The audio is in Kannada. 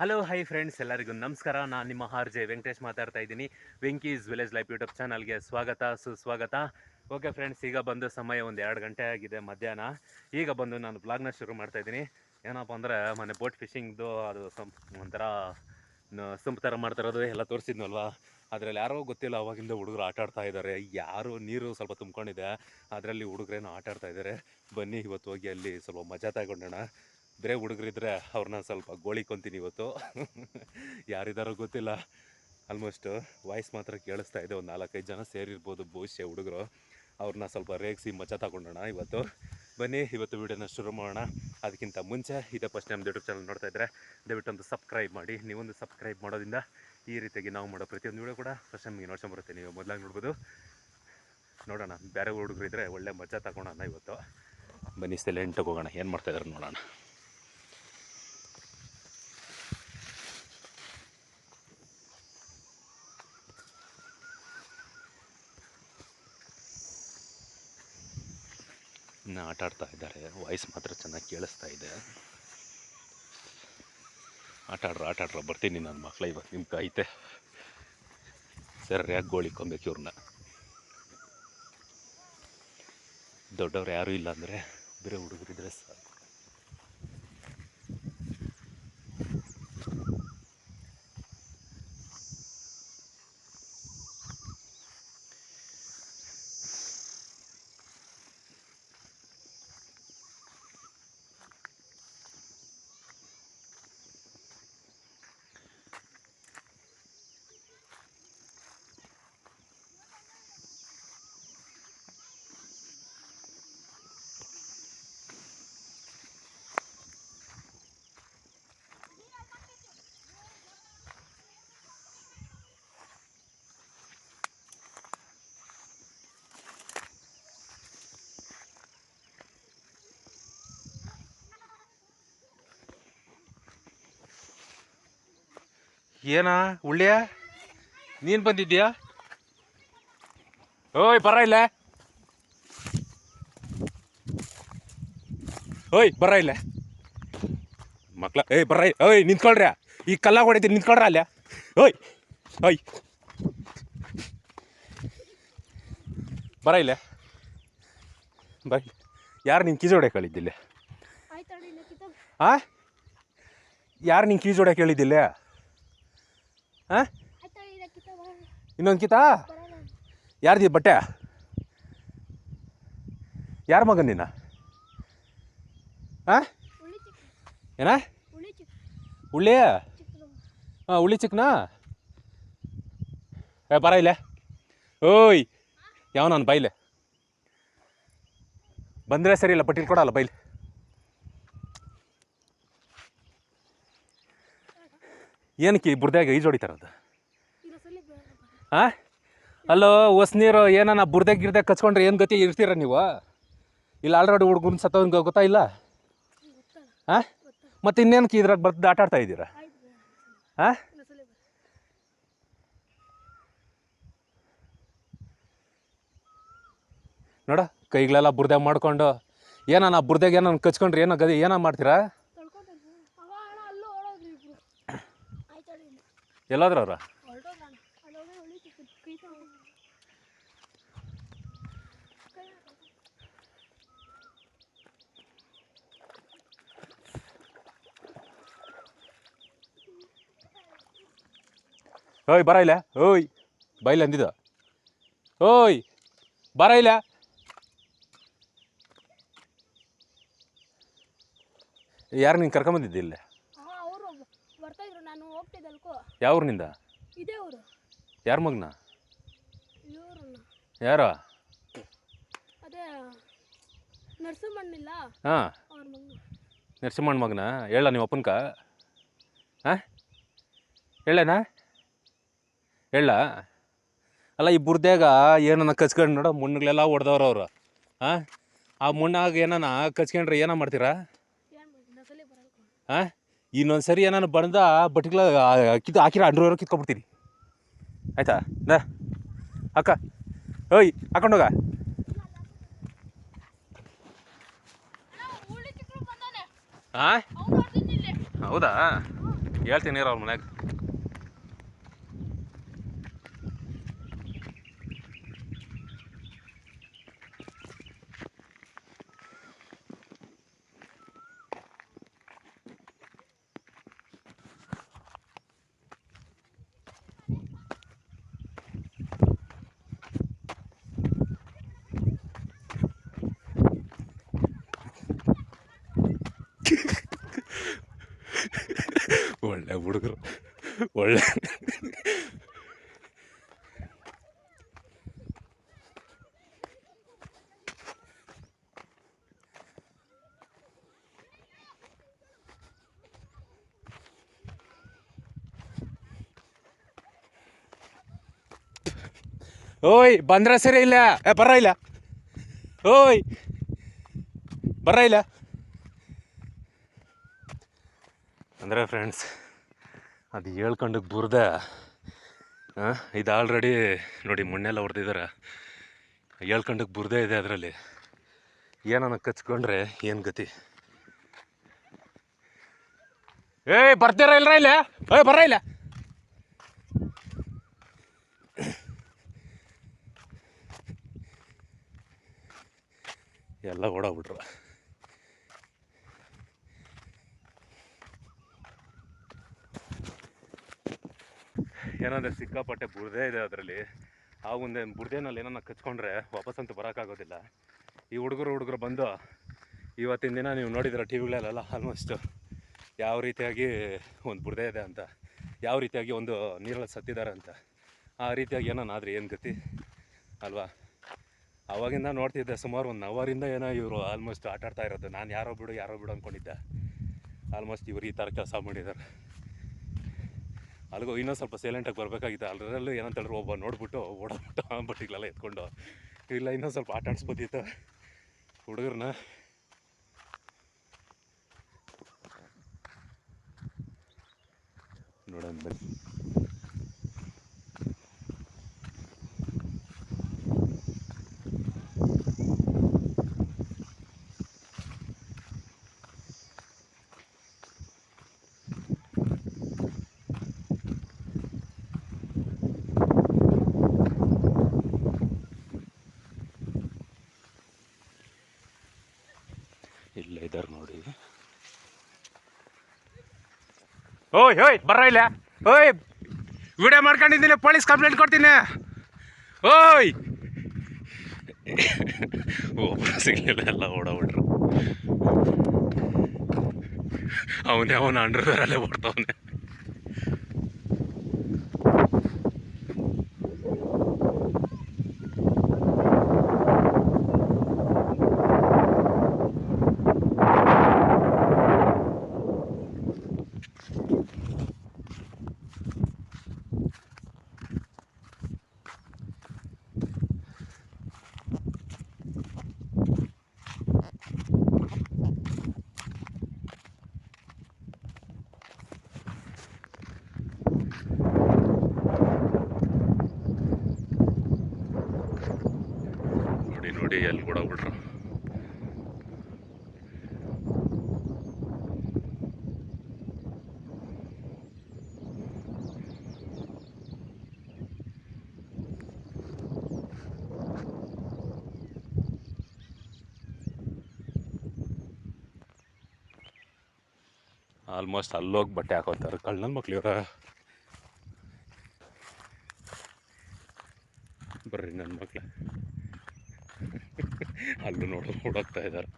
ಹಲೋ ಹೈ ಫ್ರೆಂಡ್ಸ್ ಎಲ್ಲರಿಗೂ ನಮಸ್ಕಾರ. ನಾನು ನಿಮ್ಮ ಆರ್ ಜೆ ವೆಂಕಟೇಶ್ ಮಾತಾಡ್ತಾ ಇದ್ದೀನಿ. ವೆಂಕೀಸ್ ವಿಲೇಜ್ ಲೈಫ್ ಯೂಟ್ಯೂಬ್ ಚಾನಲ್ಗೆ ಸ್ವಾಗತ, ಸುಸ್ವಾಗತ. ಓಕೆ ಫ್ರೆಂಡ್ಸ್ ಈಗ ಬಂದು ಸಮಯ ಒಂದು ಎರಡು ಗಂಟೆ ಆಗಿದೆ ಮಧ್ಯಾಹ್ನ. ಈಗ ಬಂದು ನಾನು ಬ್ಲಾಗ್ನ ಶುರು ಮಾಡ್ತಾ ಇದ್ದೀನಿ. ಏನಪ್ಪ ಅಂದರೆ ಮನೆ ಬೋಟ್ ಫಿಶಿಂಗ್ದು ಅದು ಸಂ ಒಂಥರ ಸಂಪ್ ಥರ ಮಾಡ್ತಿರೋದು ಎಲ್ಲ ತೋರಿಸಿದ್ನಲ್ವಾ? ಅದರಲ್ಲಿ ಯಾರೋ ಗೊತ್ತಿಲ್ಲ, ಅವಾಗಿಂದ ಹುಡುಗರು ಆಟ ಆಡ್ತಾ ಇದ್ದಾರೆ ಯಾರು ನೀರು ಸ್ವಲ್ಪ ತುಂಬ್ಕೊಂಡಿದೆ. ಅದರಲ್ಲಿ ಹುಡುಗರೇನೋ ಆಟ ಆಡ್ತಾ ಇದ್ದಾರೆ ಬನ್ನಿ, ಇವತ್ತು ಹೋಗಿ ಅಲ್ಲಿ ಸ್ವಲ್ಪ ಮಜಾ ತಗೊಂಡೋಣ. ಬೇರೆ ಹುಡುಗರಿದ್ರೆ ಅವ್ರನ್ನ ಸ್ವಲ್ಪ ಗೋಳಿ ಕೊಂತೀನಿ ಇವತ್ತು. ಯಾರಿದಾರೋ ಗೊತ್ತಿಲ್ಲ. ಆಲ್ಮೋಸ್ಟ್ ವಾಯ್ಸ್ ಮಾತ್ರ ಕೇಳಿಸ್ತಾ ಇದೆ. ಒಂದು ನಾಲ್ಕೈದು ಜನ ಸೇರಿರ್ಬೋದು ಬಹುಶಃ ಹುಡುಗರು. ಅವ್ರನ್ನ ಸ್ವಲ್ಪ ರೇಗಿಸಿ ಮಜಾ ತಗೊಂಡೋಣ ಇವತ್ತು. ಬನ್ನಿ, ಇವತ್ತು ವೀಡಿಯೋನ ಶುರು ಮಾಡೋಣ. ಅದಕ್ಕಿಂತ ಮುಂಚೆ ಇದೇ ಫಸ್ಟ್ ನಮ್ಮ ಯೂಟ್ಯೂಬ್ ಚಾನಲ್ ನೋಡ್ತಾ ಇದ್ರೆ ದಯವಿಟ್ಟು ಒಂದು ಸಬ್ಸ್ಕ್ರೈಬ್ ಮಾಡಿ. ನೀವೊಂದು ಸಬ್ಸ್ಕ್ರೈಬ್ ಮಾಡೋದ್ರಿಂದ ಈ ರೀತಿಯಾಗಿ ನಾವು ಮಾಡೋ ಪ್ರತಿಯೊಂದು ವೀಡಿಯೋ ಕೂಡ ಫಸ್ಟ್ ನಮಗೆ ನೋಡ್ಕೊಂಬರುತ್ತೆ ನೀವು ಮೊದಲಾಗಿ ನೋಡ್ಬೋದು. ನೋಡೋಣ. ಬೇರೆ ಹುಡುಗರು ಇದ್ದರೆ ಒಳ್ಳೆ ಮಜಾ ತಗೊಳೋಣ ಇವತ್ತು. ಬನ್ನಿ ಸೆಲೆಂಟಾಗಿ ಹೋಗೋಣ. ಏನು ಮಾಡ್ತಾ ಇದ್ದಾರೆ ನೋಡೋಣ. ಇನ್ನು ಆಟ ಆಡ್ತಾ ಇದ್ದಾರೆ. ವಾಯ್ಸ್ ಮಾತ್ರ ಚೆನ್ನಾಗಿ ಕೇಳಿಸ್ತಾ ಇದೆ. ಆಟ ಆಡ್ರ ಆಟ ಆಡ್ರ. ಬರ್ತೀನಿ ನನ್ನ ಮಕ್ಳ ಇವತ್ತು ನಿಮ್ಮ ಕೈತೆ. ಸರಿಯಾಗಿ ಗೋಳಿಕೊಬೇಕು ಇವ್ರನ್ನ ದೊಡ್ಡವ್ರು ಯಾರೂ ಇಲ್ಲ ಅಂದರೆ ಬೇರೆ ಹುಡುಗರಿದ್ರೆ ಸಾಕು. ಏನ ಉಳ್ಳಿಯ ನೀನು ಬಂದಿದ್ಯಾ ಓಯ್ ಬರ ಇಲ್ಲ. ಓಯ್ ಬರ ಇಲ್ಲ. ಮಕ್ಳ ಏಯ್ ಬರ ಓಯ್ ನಿಂತ್ಕೊಳ್ರಿ. ಈ ಕಲ್ಲ ಹೊಡಿತೀನಿ ನಿಂತ್ಕೊಳ್ರ ಅಲ್ಲ. ಓಯ್ ಓಯ್. ಬರ ಇಲ್ಲ. ಬರ ಯಾರು ನಿನ್ ಕಿಜೋಡೆ ಕಿತ ಆ? ಯಾರು ನಿನ್ ಕಿಜೋಡೆ ಹೊಡ್ಯಕ್ಕೆ ಬರೋಣ ಇನ್ನೊಂದು ಕಿತಾ? ಯಾರ್ದಿ ಬಟ್ಟೆ? ಯಾರ ಮಗನ್ ನಿನ್ನ? ಏನ? ಉಳ್ಳಿ ಹಾಂ ಉಳ್ಳಿ ಚಿಕ್ಕನಾ? ಏ ಬರ ಇಲ್ಲೇ. ಓಯ್ ಯಾವ ನಾನು ಬೈಲೆ ಬಂದರೆ ಸರಿ ಇಲ್ಲ ಬಟ್ಟಿಲ್ ಕೊಡಲ್ಲ ಬೈಲೆ ಏನಕ್ಕೆ ಬುರ್ದ್ಯಾಗ ಈಜು ಹೊಡಿತಾರದು ಹಾಂ ಅಲ್ಲೋ, ಹೊಸ ನೀರು ಏನಾನ ಬುರ್ದ್ಯಾಗ ಗಿರ್ದ್ಯಾಗ ಕಚ್ಕೊಂಡ್ರೆ ಏನು ಗತಿ ಇರ್ತೀರ ನೀವು? ಇಲ್ಲ ಆಲ್ರೆಡಿ ಹುಡುಗನ ಗೊತ್ತಾ ಇಲ್ಲ? ಹಾಂ ಮತ್ತೆ ಇನ್ನೇನಕ್ಕೆ ಇದ್ರಾಗ ಬರ್ದು ಆಟ ಆಡ್ತಾ ಬೇಡ ನೋಡ, ಕೈಗಳೆಲ್ಲ ಬುರ್ದೆ ಮಾಡ್ಕೊಂಡು ಏನಾನ ಬುರ್ದ್ಯಾಗ ಏನೋ ಕಚ್ಕೊಂಡ್ರೆ ಏನೋ ಗದಿ ಏನೋ ಮಾಡ್ತೀರಾ? ಎಲ್ಲಾದ್ರ ಅವ್ರ? ಹೊರಟೋದ ಅಣ್ಣ ಅಲ್ಲೋಗ ಉಳಿ ಚಿಕ್ಕ ಕೈ ತಗೊಂಡು ಕೈ ಓಯ್, ಬರ ಇಲ್ಲ? ಓಯ್, ಬೈಲ್ ಅಂದಿದ ಓಯ್, ಬರ ಇಲ್ಲ? ಯಾರು ನೀನು ಕರ್ಕೊಂಬಂದಿದ್ದೆ ಇಲ್ಲೇ ಹಾಂ ಅವರು ಬರ್ತಾ ಇದ್ರು ನಾನು ಹೋಗ್ತಿದ್ದೆ ಅಲ್ಕೋ ಯಾವ ಊರಿನಿಂದ ಇದೇ ಯಾರ ಮಗನ? ಇವ್ರನ್ನ. ಯಾರೋ? ಅದೇ ನರಸಿಂಹಣ್ಣಿಲ್ಲ? ಹಾಂ. ಅವ್ರ ಮಗನ. ನರಸಿಂಹಣ್ಣ ಮಗ್ನ? ಹೇಳ ನೀವು ಅಪ್ಪನ್ಕ. ಹಾಂ? ಹೇಳೇನಾ? ಹೇಳ. ಅಲ್ಲ ಈ ಬುರ್ದ್ಯಾಗ ಏನನ್ನ ಕಚ್ಕೊಂಡು ನೋಡೋ ಮುಣ್ಣುಗಳೆಲ್ಲ ಹೊಡೆದವ್ರು ಅವರು. ಹಾಂ? ಆ ಮುಣ್ಣಾಗ ಏನನ್ನ ಕಚ್ಕೊಂಡ್ರೆ ಏನೋ ಮಾಡ್ತೀರಾ? ಏನು ಬರಲ್ಲ ಹಾಂ? ಇನ್ನೊಂದು ಸರಿ ಏನಾನ ಬಂದ ಬಟ್ಟಿಗಳ ಕಿತ್ತು ಹಾಕಿರ ಅಂಡ್ರವ್ರು ಕಿತ್ಕೊಬಿಡ್ತೀನಿ ಆಯ್ತಾ? ದ ಅಕ್ಕ. ಓಯ್ ಹಾಕೊಂಡೋಗ ಹಾಂ ಹೌದಾ? ಹೇಳ್ತೀನಿ ಅವ್ರ ಮನ್ಯಾಗ. ಒಳ್ಳೆ ಹುಡುಗರು ಒಳ್ಳೆ ಓಯ್ ಬಂದ್ರ ಸರಿ ಇಲ್ಲ ಏ ಬರ ಇಲ್ಲ ಓಯ್ ಬರ ಇಲ್ಲ ಅಂದರೆ ಫ್ರೆಂಡ್ಸ್ ಅದು ಹೇಳ್ಕಂಡಕ್ಕೆ ಬುರ್ದೆ ಇದು ಆಲ್ರೆಡಿ ನೋಡಿ ಮಣ್ಣೆಲ್ಲ ಹೊಡೆದಿದ್ದಾರೆ ಹೇಳ್ಕೊಂಡಕ್ಕೆ ಬುರ್ದೇ ಇದೆ ಅದರಲ್ಲಿ. ಏನನ್ನ ಕಚ್ಕೊಂಡ್ರೆ ಏನು ಗತಿ? ಏಯ್, ಬರ್ತೀರ ಇಲ್ರ ಇಲ್ಲ? ಏಯ್ ಬರ ಇಲ್ಲ. ಎಲ್ಲ ಓಡಾಗ್ಬಿಟ್ರು. ಏನಂದ್ರೆ ಸಿಕ್ಕಾಪಟ್ಟೆ ಬುರ್ದೇ ಇದೆ ಅದರಲ್ಲಿ. ಆ ಒಂದು ಬುರ್ದೆನಲ್ಲಿ ಏನನ್ನ ಕಚ್ಕೊಂಡ್ರೆ ವಾಪಸ್ಸಂತೂ ಬರೋಕ್ಕಾಗೋದಿಲ್ಲ. ಈ ಹುಡುಗರು ಹುಡುಗರು ಬಂದು ಇವತ್ತಿನ ದಿನ ನೀವು ನೋಡಿದಿರ ಟಿ ವಿಗಳಲ್ಲೆಲ್ಲ ಆಲ್ಮೋಸ್ಟ್ ಯಾವ ರೀತಿಯಾಗಿ ಒಂದು ಬುರ್ದೇ ಇದೆ ಅಂತ, ಯಾವ ರೀತಿಯಾಗಿ ಒಂದು ನೀರಲ್ಲಿ ಸತ್ತಿದ್ದಾರೆ ಅಂತ, ಆ ರೀತಿಯಾಗಿ ಏನೋ ಏನು ಗತಿ ಅಲ್ವಾ? ಅವಾಗಿಂದ ನೋಡ್ತಿದ್ದೆ ಸುಮಾರು ಒಂದು ಅವರಿಂದ ಏನೋ ಇವರು ಆಲ್ಮೋಸ್ಟ್ ಆಟಾಡ್ತಾ ಇರೋದು. ನಾನು ಯಾರೋ ಬಿಡು ಯಾರೋ ಬಿಡು ಅಂದ್ಕೊಂಡಿದ್ದೆ ಆಲ್ಮೋಸ್ಟ್ ಇವ್ರು ಈ ಥರ ಕೆಲಸ ಮಾಡಿದ್ದಾರೆ. ಅಲ್ಲಿಗೂ ಇನ್ನೊಂದು ಸ್ವಲ್ಪ ಸೈಲೆಂಟಾಗಿ ಬರಬೇಕಾಗಿತ್ತು. ಅಲ್ಲರಲ್ಲಿ ಏನಂತ ಹೇಳಿದ್ರು ಒಬ್ಬ ನೋಡ್ಬಿಟ್ಟು ಓಡಾಡ್ಬಿಟ್ಟು ಬಟ್ಟಿಗಳೆಲ್ಲ ಎತ್ಕೊಂಡು. ಇಲ್ಲ, ಇನ್ನೊಂದು ಸ್ವಲ್ಪ ಆಟ ಆಡಿಸ್ಬೋದಿತ್ತು. ಹುಡುಗರನ್ನ. ನೋಡೋಣ, ಬನ್ನಿ ಇಲ್ಲೇ ಇದ್ದಾರೆ ನೋಡಿ ಓಯ್ ಓಯ್ ಬರ ಇಲ್ಲ. ಓಯ್. ವಿಡಿಯೋ ಮಾಡ್ಕೊಂಡಿದ್ದೀನಿ ಪೊಲೀಸ್ ಕಂಪ್ಲೇಂಟ್ ಕೊಡ್ತೀನಿ. ಓಯ್. ಓ ಸಿಗಲಿಲ್ಲ ಎಲ್ಲ ಓಡಾಬಿಟ್ರು ಅವನೇ ಅವನ ಅಂಡರ್ವೇರಲ್ಲೇ ಓಡ್ತಾವನೆ ನೋಡಿ ನೋಡಿ ಎಲ್ಲಿ ಓಡಾಗ್ಬಿಟ್ರು ಆಲ್ಮೋಸ್ಟ್ ಅಲ್ಲೋಗಿ ಬಟ್ಟೆ ಹಾಕೋತಾರೆ. ಕಳ್ಳನ ಮಕ್ಳು ಇವ್ರ. ಬರ್ರಿ ನನ್ನ ಮಕ್ಳು. ಅಲ್ಲೂ ನೋಡೋದು ಓಡೋಗ್ತಾ ಇದ್ದಾರೆ.